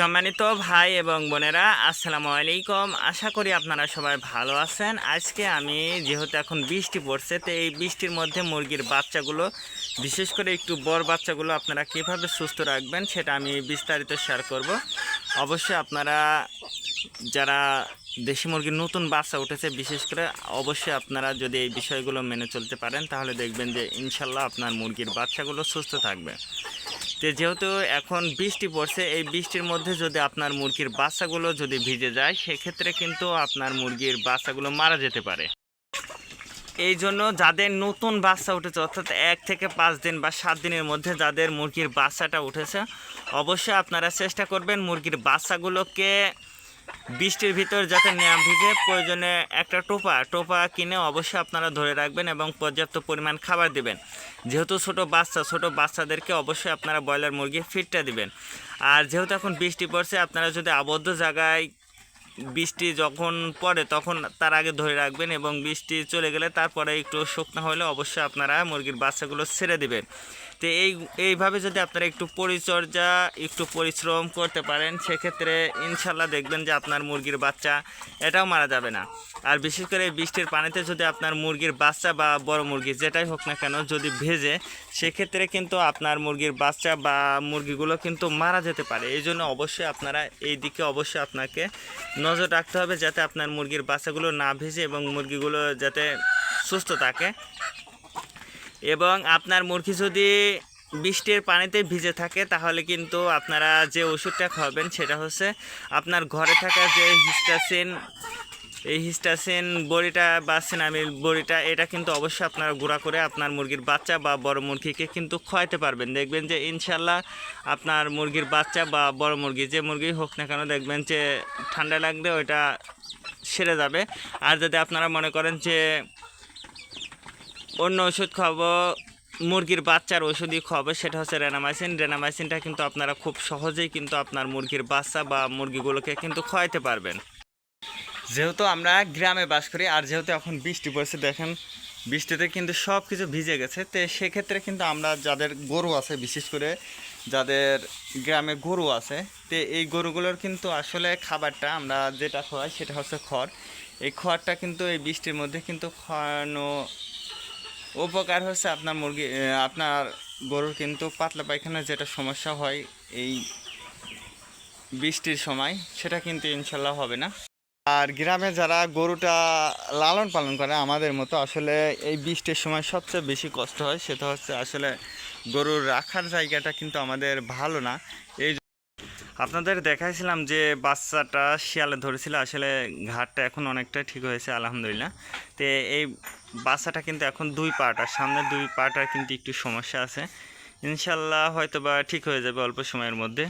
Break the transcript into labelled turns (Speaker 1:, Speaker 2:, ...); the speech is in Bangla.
Speaker 1: সম্মানিত ভাই এবং বোনেরা, আসসালামু আলাইকুম। আশা করি আপনারা সবাই ভালো আছেন। আজকে আমি যেহেতু এখন বৃষ্টি পড়ছে, তো এই বৃষ্টির মধ্যে মুরগির বাচ্চাগুলো, বিশেষ করে একটু বড় বাচ্চাগুলো আপনারা কীভাবে সুস্থ রাখবেন সেটা আমি বিস্তারিত শেয়ার করব। অবশ্যই আপনারা যারা দেশি মুরগির নতুন বাচ্চা উঠেছে, বিশেষ করে অবশ্যই আপনারা যদি এই বিষয়গুলো মেনে চলতে পারেন, তাহলে দেখবেন যে ইনশাল্লাহ আপনার মুরগির বাচ্চাগুলো সুস্থ থাকবে। তো যেহেতু এখন বৃষ্টি পড়ছে, এই বৃষ্টির মধ্যে যদি আপনার মুরগির বাচ্চাগুলো যদি ভিজে যায়, সেক্ষেত্রে কিন্তু আপনার মুরগির বাচ্চাগুলো মারা যেতে পারে। এই জন্য যাদের নতুন বাচ্চা উঠেছে, অর্থাৎ এক থেকে পাঁচ দিন বা সাত দিনের মধ্যে যাদের মুরগির বাচ্চাটা উঠেছে, অবশ্যই আপনারা চেষ্টা করবেন মুরগির বাচ্চাগুলোকে বৃষ্টির ভিতর যাতে না ভিজে, প্রয়োজনে একটা টোপা। টোপা কিনে অবশ্যই আপনারা ধরে রাখবেন এবং পর্যাপ্ত পরিমাণ খাবার দিবেন। যেহেতু ছোট বাচ্চা, ছোট বাচ্চাদেরকে অবশ্যই আপনারা ব্রয়লার মুরগি ফিটটা দিবেন। আর যেহেতু এখন বৃষ্টি পড়ছে, আপনারা যদি আবদ্ধ জায়গায় বৃষ্টি যখন পড়ে তখন তার আগে ধরে রাখবেন এবং বৃষ্টি চলে গেলে তারপরে একটু শুকনো হলে অবশ্যই আপনারা মুরগির বাচ্চাগুলো ছেড়ে দিবেন। তো এই, এইভাবে যদি আপনারা একটু পরিচর্যা, একটু পরিশ্রম করতে পারেন, সেক্ষেত্রে ইনশাল্লাহ দেখবেন যে আপনার মুরগির বাচ্চা এটাও মারা যাবে না। আর বিশেষ করে বৃষ্টির পানিতে যদি আপনার মুরগির বাচ্চা বা বড় মুরগি যেটাই হোক না কেন যদি ভেজে, সেক্ষেত্রে কিন্তু আপনার মুরগির বাচ্চা বা মুরগিগুলো কিন্তু মারা যেতে পারে। এই জন্য অবশ্যই আপনারা এই দিকে অবশ্যই আপনাকে নজর রাখতে হবে যাতে আপনার মুরগির বাচ্চাগুলো না ভেজে এবং মুরগিগুলো যাতে সুস্থ থাকে। এবং আপনার মুরগি যদি বৃষ্টির পানিতে ভিজে থাকে, তাহলে কিন্তু আপনারা যে ওষুধটা খাওয়াবেন সেটা হচ্ছে আপনার ঘরে থাকা যে হিস্টাসিন এই হিস্টাসিন বড়িটা বা সিনামিল বড়িটা, এটা কিন্তু অবশ্যই আপনারা গুঁড়া করে আপনার মুরগির বাচ্চা বা বড় মুরগিকে কিন্তু খাওয়াতে পারবেন। দেখবেন যে ইনশাল্লাহ আপনার মুরগির বাচ্চা বা বড় মুরগি, যে মুরগি হোক না কেন দেখবেন যে ঠান্ডা লাগলে ওইটা সেরে যাবে। আর যদি আপনারা মনে করেন যে অন্য ওষুধ খাওয়াবো, মুরগির বাচ্চার ওষুধই খাওয়াবো, সেটা হচ্ছে রেনামাইসিন। রেনামাইসিনটা কিন্তু আপনারা খুব সহজেই কিন্তু আপনার মুরগির বাচ্চা বা মুরগিগুলোকে কিন্তু খাওয়াইতে পারবেন। যেহেতু আমরা গ্রামে বাস করি, আর যেহেতু এখন বৃষ্টি পড়ছে, দেখেন বৃষ্টিতে কিন্তু সব কিছু ভিজে গেছে। তো সেক্ষেত্রে কিন্তু আমরা যাদের গরু আছে, বিশেষ করে যাদের গ্রামে গরু আছে, তো এই গরুগুলোর কিন্তু আসলে খাবারটা আমরা যেটা খাওয়াই সেটা হচ্ছে খড়। এই খড়টা কিন্তু এই বৃষ্টির মধ্যে কিন্তু খাওয়ানো উপকার হচ্ছে আপনার মুরগি আপনার গরুর কিন্তু পাতলা পায়খানা যেটা সমস্যা হয় এই বৃষ্টির সময়, সেটা কিন্তু ইনশাল্লাহ হবে না। আর গ্রামে যারা গরুটা লালন পালন করে, আমাদের মতো আসলে এই বৃষ্টির সময় সবচেয়ে বেশি কষ্ট হয়, সেটা হচ্ছে আসলে গরুর রাখার জায়গাটা কিন্তু আমাদের ভালো না। এই আপনাদের দেখাইছিলাম যে বাচ্চাটা শিয়ালে ধরেছিল, আসলে ঘাটটা এখন অনেকটা ঠিক হয়েছে, আলহামদুলিল্লাহ। তো এই বাচ্চাটা কিন্তু এখন দুই আর সামনে দুই পার্টার কিন্তু একটু সমস্যা আছে। ইনশাল্লাহ হয়তো বা ঠিক হয়ে যাবে অল্প সময়ের মধ্যে।